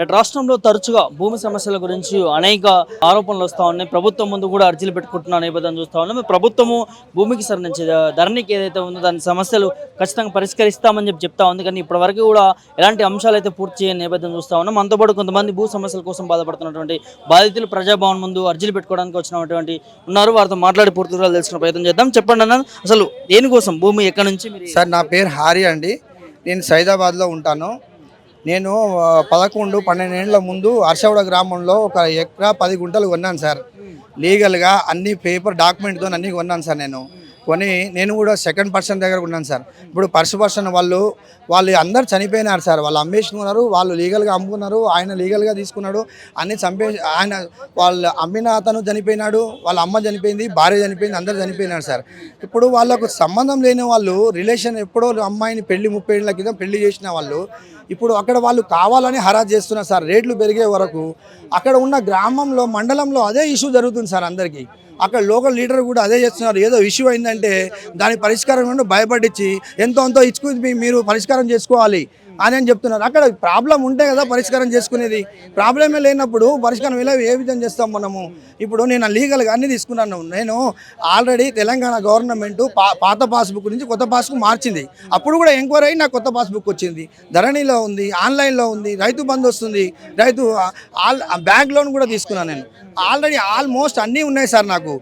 రాష్ట్రంలో తరచుగా భూమి సమస్యల గురించి అనేక ఆరోపణలు వస్తూ ఉన్నాయి. ప్రభుత్వం ముందు కూడా అర్జీలు పెట్టుకుంటున్న నేపథ్యం చూస్తూ ఉన్నాం. ప్రభుత్వము భూమికి సంబంధించి ధరణికి ఏదైతే ఉందో దాని సమస్యలు ఖచ్చితంగా పరిష్కరిస్తామని చెప్పి చెప్తా ఉంది. కానీ ఇప్పటి వరకు కూడా ఎలాంటి అంశాలు అయితే పూర్తి చేయని నేపథ్యం చూస్తూ ఉన్నాం. మనతో పాటు కొంతమంది భూ సమస్యల కోసం బాధపడుతున్నటువంటి బాధితులు ప్రజాభవన్ ముందు అర్జీలు పెట్టుకోవడానికి వచ్చినటువంటి ఉన్నారు. వారితో మాట్లాడి పూర్తి వివరాలు తెలుసుకునే ప్రయత్నం చేద్దాం. చెప్పండి అన్న అసలు దేనికోసం? భూమి ఎక్కడి నుంచి సార్ నా పేరు హారి అండి. నేను సైదాబాద్లో ఉంటాను. నేను పదకొండు పన్నెండేళ్ళ ముందు హర్షవడ గ్రామంలో ఒక ఎకరా పది గుంటలు కొన్నాను సార్. లీగల్గా అన్ని పేపర్ డాక్యుమెంట్తో అన్నీ కొన్నాను సార్ నేను. కొని నేను కూడా సెకండ్ పర్సన్ దగ్గర ఉన్నాను సార్. ఇప్పుడు ఫస్ట్ పర్సన్ వాళ్ళు వాళ్ళు అందరు చనిపోయినారు సార్. వాళ్ళు అమ్మేసుకున్నారు వాళ్ళు లీగల్గా అమ్ముకున్నారు ఆయన లీగల్గా తీసుకున్నాడు అన్ని చంపే ఆయన వాళ్ళు అమ్మిన అతను చనిపోయినాడు వాళ్ళ అమ్మ చనిపోయింది భార్య చనిపోయింది అందరు చనిపోయినారు సార్. ఇప్పుడు వాళ్ళకు సంబంధం లేని వాళ్ళు రిలేషన్ ఎప్పుడో అమ్మాయిని పెళ్ళి ముప్పై ఏళ్ళ క్రితం పెళ్ళి చేసిన వాళ్ళు ఇప్పుడు అక్కడ వాళ్ళు కావాలని హరాజ్ చేస్తున్నారు సార్. రేట్లు పెరిగే వరకు అక్కడ ఉన్న గ్రామంలో మండలంలో అదే ఇష్యూ జరుగుతుంది సార్ అందరికీ. అక్కడ లోకల్ లీడర్ కూడా అదే చేస్తున్నారు. ఏదో ఇష్యూ అయిందంటే దాని పరిష్కారం నుండి భయపడించి ఎంతో అంతో ఇచ్చుకు మీరు పరిష్కారం చేసుకోవాలి. అని అని చెప్తున్నారు. అక్కడ ప్రాబ్లం ఉంటే కదా పరిష్కారం చేసుకునేది. ప్రాబ్లమే లేనప్పుడు పరిష్కారం ఇలా ఏ విధంగా చేస్తాం మనము? ఇప్పుడు నేను లీగల్గా అన్ని తీసుకున్నాను. నేను ఆల్రెడీ తెలంగాణ గవర్నమెంట్ పాత పాస్బుక్ నుంచి కొత్త పాస్బుక్ మార్చింది. అప్పుడు కూడా ఎంక్వైరీ అయ్యి నాకు కొత్త పాస్బుక్ వచ్చింది. ధరణిలో ఉంది ఆన్లైన్లో ఉంది రైతు బంధు వస్తుంది. రైతు ఆల్ బ్యాంక్ లోన్ కూడా తీసుకున్నాను నేను. ఆల్రెడీ ఆల్మోస్ట్ అన్నీ ఉన్నాయి సార్ నాకు.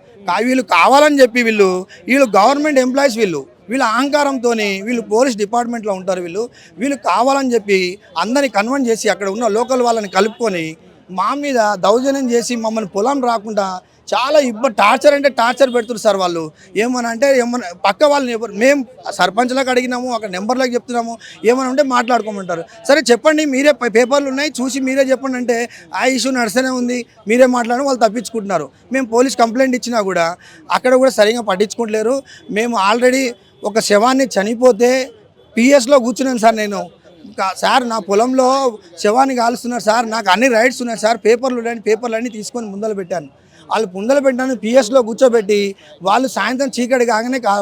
వీళ్ళు కావాలని చెప్పి వీళ్ళు వీళ్ళు గవర్నమెంట్ ఎంప్లాయీస్ వీళ్ళు. వీళ్ళ అహంకారంతో వీళ్ళు పోలీస్ డిపార్ట్మెంట్లో ఉంటారు వీళ్ళు. వీళ్ళు కావాలని చెప్పి అందరిని కన్వర్ట్ చేసి అక్కడ ఉన్న లోకల్ వాళ్ళని కలుపుకొని మా మీద దౌర్జన్యం చేసి మమ్మల్ని పొలం రాకుండా చాలా ఇబ్బంది టార్చర్ అంటే టార్చర్ పెడుతున్నారు సార్ వాళ్ళు. ఏమని అంటే ఏమన్నా పక్క వాళ్ళని ఎవరు మేము సర్పంచ్లకు అడిగినాము అక్కడ నెంబర్లకు చెప్తున్నాము ఏమని ఉంటే మాట్లాడుకోమంటారు. సరే చెప్పండి మీరే పేపర్లు ఉన్నాయి చూసి మీరే చెప్పండి అంటే ఆ ఇష్యూ నడుస్తూనే ఉంది మీరే మాట్లాడడం వాళ్ళు తప్పించుకుంటున్నారు. మేము పోలీస్ కంప్లైంట్ ఇచ్చినా కూడా అక్కడ కూడా సరిగా పట్టించుకుంటలేరు. మేము ఆల్రెడీ ఒక శవాన్ని చనిపోతే పిఎస్లో కూర్చున్నాను సార్ నేను. కా- సార్ నా పొలంలో శవాన్ని కాలుస్తున్నారు సార్ నాకు అన్ని రైట్స్ ఉన్నాయి సార్ పేపర్లు ఉన్నాయి పేపర్లు అన్నీ తీసుకొని ముందలు పెట్టాను. వాళ్ళు ముందలు పెట్టాను పిఎస్లో కూర్చోబెట్టి వాళ్ళు సాయంత్రం చీకటి కాగానే కా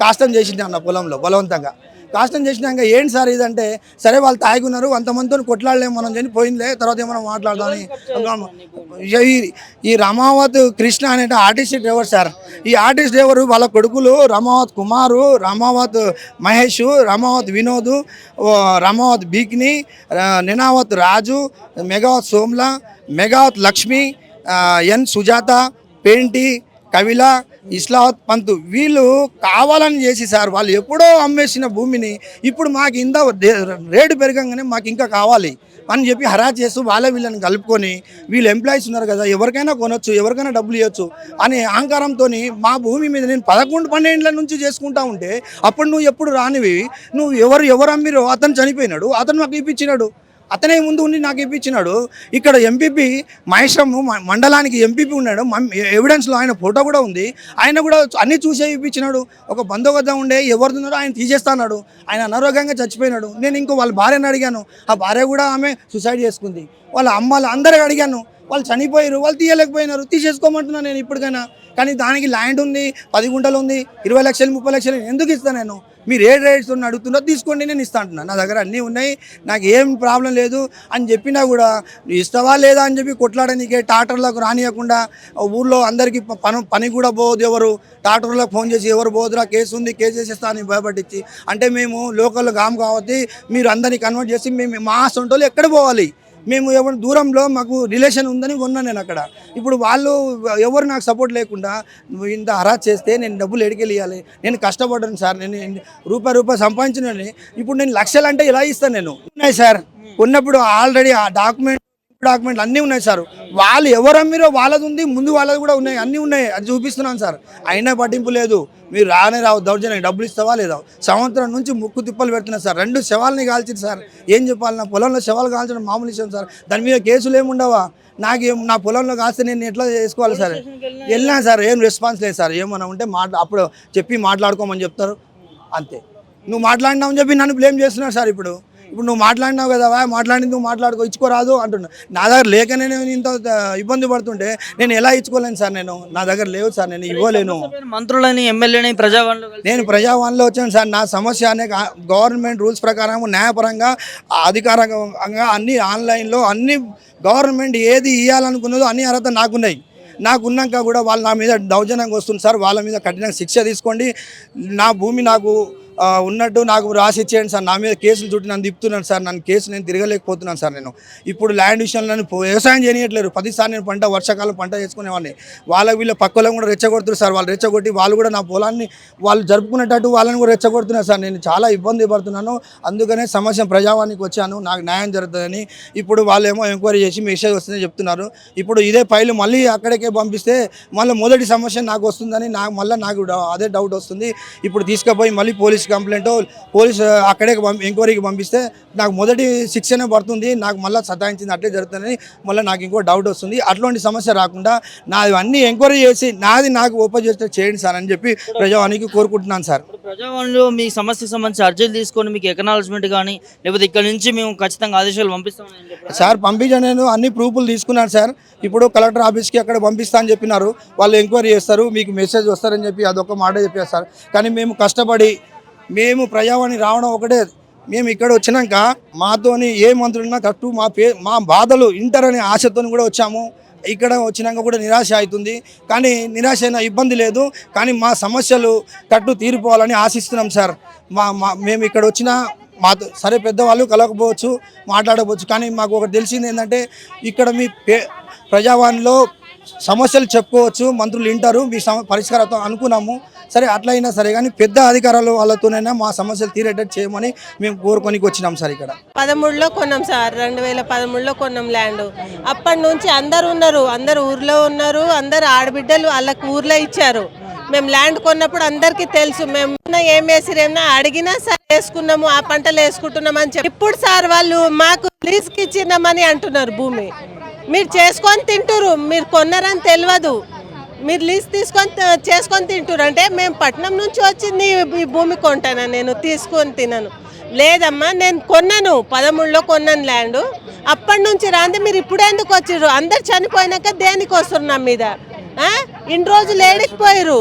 కాష్టం చేసిండు నా పొలంలో బలవంతంగా. కాష్టం చేసినాక ఏంటి సార్ ఇదంటే సరే వాళ్ళు తాగున్నారు అంతమందితో కొట్లాడలేము మనం చెప్పి పోయిందిలే తర్వాత ఏమైనా మాట్లాడదామని. ఈ- ఈ రమావత్ కృష్ణ అనే ఆర్టిస్ట్ డ్రైవర్ సార్. ఈ ఆర్టిస్ట్ డ్రైవర్ వాళ్ళ కొడుకులు రమావత్ కుమారు రమావత్ మహేష్ రమావత్ వినోద్ రమావత్ బీక్ని నినావత్ రాజు మెగావత్ సోమ్ల మెగావత్ లక్ష్మి ఎన్ సుజాత పెయింటి కవిల ఇస్లాత్ పంతు వీళ్ళు కావాలని చేసి సార్ వాళ్ళు ఎప్పుడో అమ్మేసిన భూమిని ఇప్పుడు మాకు ఇంత రేటు పెరగంగానే మాకు ఇంకా కావాలి అని చెప్పి హరా చేస్తూ వాళ్ళ వీళ్ళని కలుపుకొని వీళ్ళు ఎంప్లాయీస్ ఉన్నారు కదా ఎవరికైనా కొనొచ్చు ఎవరికైనా డబ్బులు ఇవ్వచ్చు అనే అహంకారంతో మా భూమి మీద నేను పదకొండు పన్నెండుల నుంచి చేసుకుంటా ఉంటే అప్పుడు నువ్వు ఎప్పుడు రానివి? నువ్వు ఎవరు ఎవరు అమ్మిరో? అతను చనిపోయినాడు అతను మాకు ఇప్పించినాడు. అతనే ముందు ఉండి నాకు ఇప్పించినాడు. ఇక్కడ ఎంపీపీ మహేశ్వరం మండలానికి ఎంపీపీ ఉన్నాడు. ఎవిడెన్స్లో ఆయన ఫోటో కూడా ఉంది. ఆయన కూడా అన్ని చూసే ఇప్పించినాడు. ఒక బంధువద్ద ఉండే ఎవరిదున్నాడో ఆయన తీసేస్తాడు ఆయన అనారోగ్యంగా చచ్చిపోయినాడు. నేను ఇంకో వాళ్ళ భార్యను అడిగాను. ఆ భార్య కూడా ఆమె సూసైడ్ చేసుకుంది. వాళ్ళ అమ్మాలు అందరికి అడిగాను. వాళ్ళు చనిపోయారు వాళ్ళు తీయలేకపోయినారు. తీసేసుకోమంటున్నాను నేను ఇప్పటికైనా. కానీ దానికి ల్యాండ్ ఉంది పది గుంటలు ఉంది ఇరవై లక్షలు ముప్పై లక్షలు ఎందుకు ఇస్తాను నేను? మీరు ఏ రేట్స్ ఉన్న అడుగుతున్నా తీసుకోండి నేను ఇస్తా అంటున్నాను నా దగ్గర అన్నీ ఉన్నాయి నాకు ఏం ప్రాబ్లం లేదు. అని చెప్పినా కూడా ఇష్టవా ఇస్తావా లేదా అని చెప్పి కొట్లాడనికే టాటర్లకు రానియకుండా ఊర్లో అందరికీ పని పని కూడా పోదు ఎవరు. టాటర్లకు ఫోన్ చేసి ఎవరు పోదురా కేసు ఉంది కేసు చేసేస్తా అని భయపట్టించి అంటే మేము లోకల్ గామ్ కాబట్టి మీరు అందరినీ కన్వర్ట్ చేసి మేము మా సొంటోళ్ళు ఎక్కడ పోవాలి? మేము ఎవరు దూరంలో మాకు రిలేషన్ ఉందని కొన్నాను నేను అక్కడ. ఇప్పుడు వాళ్ళు ఎవరు నాకు సపోర్ట్ లేకుండా ఇంత హరాజ్ చేస్తే నేను డబ్బులు ఎడికెళ్ళియాలి నేను కష్టపడ్డాను సార్ నేను రూపాయి రూపాయి సంపాదించిన ఇప్పుడు నేను లక్షలు అంటే ఇలా ఇస్తాను నేను? ఉన్నాయి సార్. ఉన్నప్పుడు ఆల్రెడీ ఆ డాక్యుమెంట్ డాక్యుమెంట్లు అన్నీ ఉన్నాయి సార్. వాళ్ళు ఎవరు అమ్మిరో వాళ్ళది ఉంది ముందు వాళ్ళది కూడా ఉన్నాయి అన్నీ ఉన్నాయి. అది చూపిస్తున్నాను సార్. అయినా పట్టింపు లేదు. మీరు రానే రావు దౌర్జన్యం డబ్బులు ఇస్తావా లేదా? సంవత్సరం నుంచి ముక్కు తిప్పలు పెడుతున్నారు సార్. రెండు శవాలని కాల్చింది సార్. ఏం చెప్పాలి? నా పొలంలో శవాలు కాల్చడం మామూలు విషయం సార్. దాని మీద కేసులు ఏముండవా? నాకేం నా పొలంలో కాస్తే నేను ఎట్లా చేసుకోవాలి సార్? వెళ్ళినా సార్ ఏం రెస్పాన్స్ లేదు సార్. ఏమన్నా ఉంటే మాట్లా అప్పుడు చెప్పి మాట్లాడుకోమని చెప్తారు. అంతే. నువ్వు మాట్లాడినావని చెప్పి నన్ను బ్లేమ్ చేస్తున్నారు సార్ ఇప్పుడు. ఇప్పుడు నువ్వు మాట్లాడినావు కదా మాట్లాడింది నువ్వు మాట్లాడుకో ఇచ్చుకోరాదు అంటున్నా. నా దగ్గర లేకనే నేను ఇంత ఇబ్బంది పడుతుంటే నేను ఎలా ఇచ్చుకోలేను సార్ నేను? నా దగ్గర లేవు సార్ నేను ఇవ్వలేను. మంత్రులని ఎమ్మెల్యేని ప్రజావాణిలో కలిసి నేను ప్రజావాణిలో వచ్చాను సార్ నా సమస్య అనే గవర్నమెంట్ రూల్స్ ప్రకారం న్యాయపరంగా అధికారంగా అన్ని ఆన్లైన్లో అన్ని గవర్నమెంట్ ఏది ఇవ్వాలనుకున్నదో అన్ని అర్హత నాకున్నాయి. నాకున్నాక కూడా వాళ్ళు నా మీద దౌర్జన్యంగా వస్తుంది సార్ వాళ్ళ మీద కఠిన శిక్ష తీసుకోండి. నా భూమి నాకు ఉన్నట్టు నాకు రాసి ఇచ్చేయండి సార్. నా మీద కేసులు చుట్టి నన్ను తిప్పుతున్నాను సార్. నన్ను కేసు నేను తిరగలేకపోతున్నాను సార్ నేను. ఇప్పుడు ల్యాండ్ విషయంలో నన్ను వ్యవసాయం చేయట్లేరు ప్రతిసారి నేను పంట వర్షాకాలం పంట చేసుకునేవాడిని. వాళ్ళ వీళ్ళ పక్కలో కూడా రెచ్చగొడుతున్నారు సార్. వాళ్ళు రెచ్చగొట్టి వాళ్ళు కూడా నా పొలాన్ని వాళ్ళు జరుపుకునేటట్టు వాళ్ళని కూడా రెచ్చగొడుతున్నారు సార్. నేను చాలా ఇబ్బంది పడుతున్నాను. అందుకనే సమస్య ప్రజావానికి వచ్చాను. నాకు న్యాయం జరుగుతుందని ఇప్పుడు వాళ్ళేమో ఎంక్వైరీ చేసి మెసేజ్ వస్తుందని చెప్తున్నారు. ఇప్పుడు ఇదే ఫైల్ మళ్ళీ అక్కడికే పంపిస్తే మళ్ళీ మొదటి సమస్య నాకు వస్తుందని నాకు మళ్ళీ నాకు అదే డౌట్ వస్తుంది. ఇప్పుడు తీసుకుపోయి మళ్ళీ పోలీస్ కంప్లైంట్ పోలీస్ అక్కడే పంపి ఎంక్వైరీకి పంపిస్తే నాకు మొదటి శిక్షనే పడుతుంది నాకు మళ్ళీ సతాయించింది అట్లే జరుగుతుందని మళ్ళీ నాకు ఇంకో డౌట్ వస్తుంది. అట్లాంటి సమస్య రాకుండా నాది అన్ని ఎంక్వైరీ చేసి నాది నాకు ఓపెన్ చేస్తే చేయండి సార్ అని చెప్పి ప్రజావానికి కోరుకుంటున్నాను సార్. ప్రజావాణిలో మీ సమస్యకు సంబంధించి అర్జీలు తీసుకొని మీకు ఎకనాలజ్మెంట్ కానీ లేకపోతే ఇక్కడ నుంచి మేము ఖచ్చితంగా ఆదేశాలు చెప్పారు? సార్ పంపించాను నేను అన్ని ప్రూఫ్లు తీసుకున్నాను సార్. ఇప్పుడు కలెక్టర్ ఆఫీస్కి అక్కడ పంపిస్తా అని చెప్పినారు. వాళ్ళు ఎంక్వైరీ చేస్తారు మీకు మెసేజ్ వస్తారని చెప్పి అదొక మాట చెప్పారు సార్. కానీ మేము కష్టపడి మేము ప్రజావాణి రావడం ఒకటే. మేము ఇక్కడ వచ్చినాక మాతోని ఏ మంత్రులున్నా కట్టు మా పే మా బాధలు ఇంటరనే ఆశతో కూడా వచ్చాము. ఇక్కడ వచ్చినాక కూడా నిరాశ అవుతుంది. కానీ నిరాశ అయినా ఇబ్బంది లేదు. కానీ మా సమస్యలు కట్టు తీరిపోవాలని ఆశిస్తున్నాం సార్. మా మా మేము ఇక్కడ వచ్చిన మాతో సరే పెద్దవాళ్ళు కలగకపోవచ్చు మాట్లాడకపోవచ్చు. కానీ మాకు ఒకటి తెలిసింది ఏంటంటే ఇక్కడ మీ పే ప్రజావాణిలో సమస్యలు చెప్పుకోవచ్చు. మంత్రులు వింటారు మీ సమ పరిష్కారంతో అనుకున్నాము. సరే అట్లా అయినా సరే కానీ పెద్ద అధికారులు వాళ్ళతోనైనా మా సమస్యలు తీరేటట్టు చేయమని మేము కోరుకొని వచ్చినాం సార్ ఇక్కడ. పదమూడులో కొన్నాం సార్ రెండు వేల పదమూడులో కొన్నాం ల్యాండ్. అప్పటి నుంచి అందరు ఉన్నారు అందరు ఊర్లో ఉన్నారు అందరు ఆడబిడ్డలు వాళ్ళకు ఊర్లో ఇచ్చారు. మేము ల్యాండ్ కొన్నప్పుడు అందరికీ తెలుసు మేము ఏం వేసిరేమన్నా అడిగినా సరే వేసుకున్నాము ఆ పంటలు వేసుకుంటున్నాం అని చెప్పి. ఇప్పుడు సార్ వాళ్ళు మాకు లీజ్కి ఇచ్చినామని అంటున్నారు భూమి. మీరు చేసుకొని తింటురు మీరు కొన్నారని తెలియదు. మీరు లీజ్ తీసుకొని చేసుకొని తింటురు అంటే మేము పట్నం నుంచి వచ్చింది ఈ భూమి కొంటాను? నేను తీసుకొని తినను. లేదమ్మా నేను కొన్నాను. పదమూడులో కొన్నాను ల్యాండ్. అప్పటి నుంచి రాంది మీరు ఇప్పుడు ఎందుకు వచ్చారు అందరు చనిపోయినాక దేనికి వస్తారు నా మీద? ఇన్ని రోజులు ఏడికిపోయారు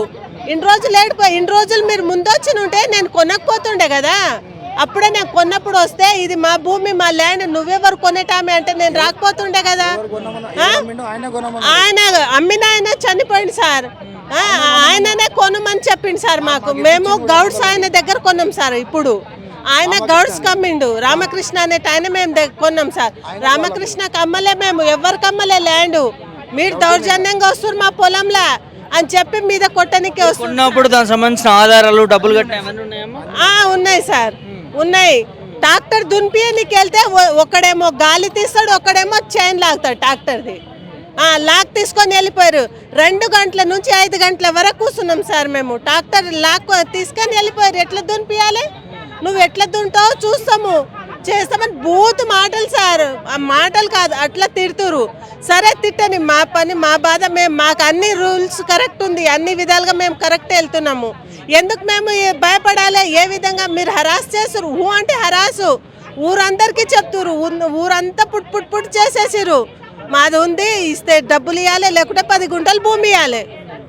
ఇన్ని రోజులు ఏడిపోయి ఇన్ని రోజులు మీరు ముందు ఉంటే నేను కొనకపోతుండే కదా. అప్పుడే నేను కొన్నప్పుడు వస్తే ఇది మా భూమి మా ల్యాండ్ నువ్వెవరు కొనేటామే అంటే నేను రాకపోతుండే కదా? ఆయన అమ్మిన ఆయన చనిపోయింది సార్. ఆయననే కొనమని చెప్పిండు సార్ మాకు మేము గౌడ్స్ ఆయన దగ్గర కొన్నాం సార్ ఇప్పుడు. ఆయన గౌడ్స్ కమ్మిండు. రామకృష్ణ అనేట ఆయన మేము కొన్నాం సార్. రామకృష్ణకి అమ్మలే మేము. ఎవరికి అమ్మలే ల్యాండ్? మీరు దౌర్జన్యంగా వస్తున్నారు మా పొలంలో. అని చెప్పి మీద కొట్టనికి కొన్నప్పుడు దానికి సంబంధించిన ఆధారాలు డబ్బులు కట్టిన ఉన్నాయి సార్. ఉన్నాయి. ట్రాక్టర్ దున్పియనికి వెళ్తే ఒకడేమో గాలి తీస్తాడు ఒకడేమో చైన్ లాగుతాడు ట్రాక్టర్ది ఆ, లాక్ తీసుకొని వెళ్ళిపోయారు. రెండు గంటల నుంచి ఐదు గంటల వరకు కూర్చున్నాం సార్ మేము. ట్రాక్టర్ లాక్ తీసుకొని వెళ్ళిపోయారు. ఎట్లా దున్పియాలి? నువ్వు ఎట్లా దుంటావు చూస్తాము. చేస్తామని బూత్ మాటలు సార్. ఆ మాటలు కాదు అట్లా తిడుతురు. సరే తిట్టని మా పని మా బాధ మేము మాకు అన్ని రూల్స్ కరెక్ట్ ఉంది అన్ని విధాలుగా మేము కరెక్ట్ వెళ్తున్నాము. ఎందుకు మేము భయపడాలి? ఏ విధంగా మీరు హరాస్ చేస్తారు ఊ అంటే హరాసు. ఊరందరికీ చెప్తురు ఊరంతా పుట్ పుట్ పుట్ చేసేసారు మాది ఉంది ఇస్తే డబ్బులు ఇవ్వాలి లేకుంటే పది గుంటలు భూమి ఇవ్వాలి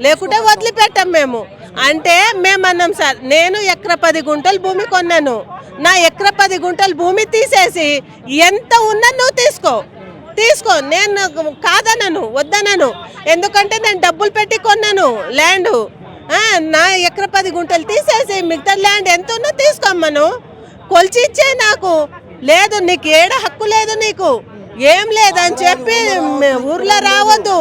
లేకుంటే వదిలిపెట్టాం మేము. అంటే మేము అన్నాం సార్ నేను ఎకర పది గుంటలు భూమి కొన్నాను. నా ఎకర పది గుంటలు భూమి తీసేసి ఎంత ఉన్నా నువ్వు తీసుకో. తీసుకో నేను కాదనను వద్దనను. ఎందుకంటే నేను డబ్బులు పెట్టి కొన్నాను ల్యాండ్ నా ఎకర పది గుంటలు తీసేసి మిగతా ల్యాండ్ ఎంత ఉన్నా తీసుకోమ్మను కొలిచి ఇచ్చే నాకు. లేదు నీకు ఏడ హక్కు లేదు నీకు. ఏం లేదని చెప్పి ఊర్లో రావద్దు.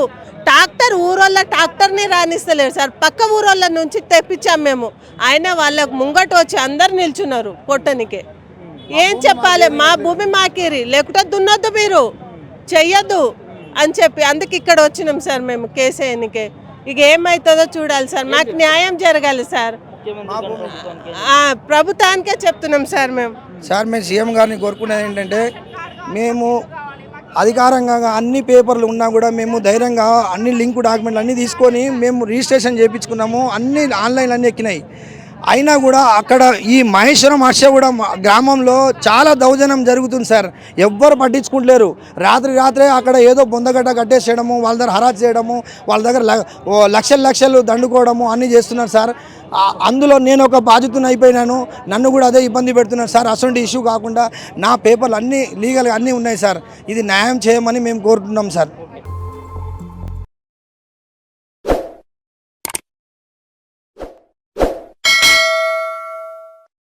ట్రాక్టర్ ఊరోళ్ళ ట్రాక్టర్ని రాణిస్తలేరు సార్. పక్క ఊరోళ్ళ నుంచి తెప్పించాం మేము. అయినా వాళ్ళకు ముంగట వచ్చి అందరు నిల్చున్నారు పొట్టనికే. ఏం చెప్పాలి? మా భూమి మాకిరి. లేకుంటే దున్నొద్దు మీరు. చెయ్యొద్దు అని చెప్పి అందుకే ఇక్కడ వచ్చినాం సార్ మేము కేసు ఎన్నికే ఇక ఏమవుతుందో చూడాలి సార్. మాకు న్యాయం జరగాలి సార్. ఆ, ప్రభుత్వానికే చెప్తున్నాం సార్ మేము. సార్ మేము సీఎం గారిని కోరుకునేది ఏంటంటే మేము అధికారంగా అన్ని పేపర్లు ఉన్నా కూడా మేము ధైర్యంగా అన్ని లింక్ డాక్యుమెంట్లు అన్నీ తీసుకొని మేము రిజిస్ట్రేషన్ చేయించుకున్నాము. అన్ని ఆన్లైన్ అన్నీ ఎక్కినాయి. అయినా కూడా అక్కడ ఈ మహేశ్వరం హర్షగూడెం గ్రామంలో చాలా దౌర్జన్యం జరుగుతుంది సార్. ఎవ్వరు పట్టించుకుంటలేరు. రాత్రి రాత్రే అక్కడ ఏదో బొందగడ్డ కట్టేసేయడము వాళ్ళ దగ్గర హరాజ్ చేయడము వాళ్ళ దగ్గర ఓ లక్షలు లక్షలు దండుకోవడము అన్నీ చేస్తున్నారు సార్. అందులో నేను ఒక బాధితుని అయిపోయినాను. నన్ను కూడా అదే ఇబ్బంది పెడుతున్నారు సార్. అసలు ఇష్యూ కాకుండా నా పేపర్లు అన్నీ లీగల్గా అన్నీ ఉన్నాయి సార్. ఇది న్యాయం చేయమని మేము కోరుతున్నాం సార్.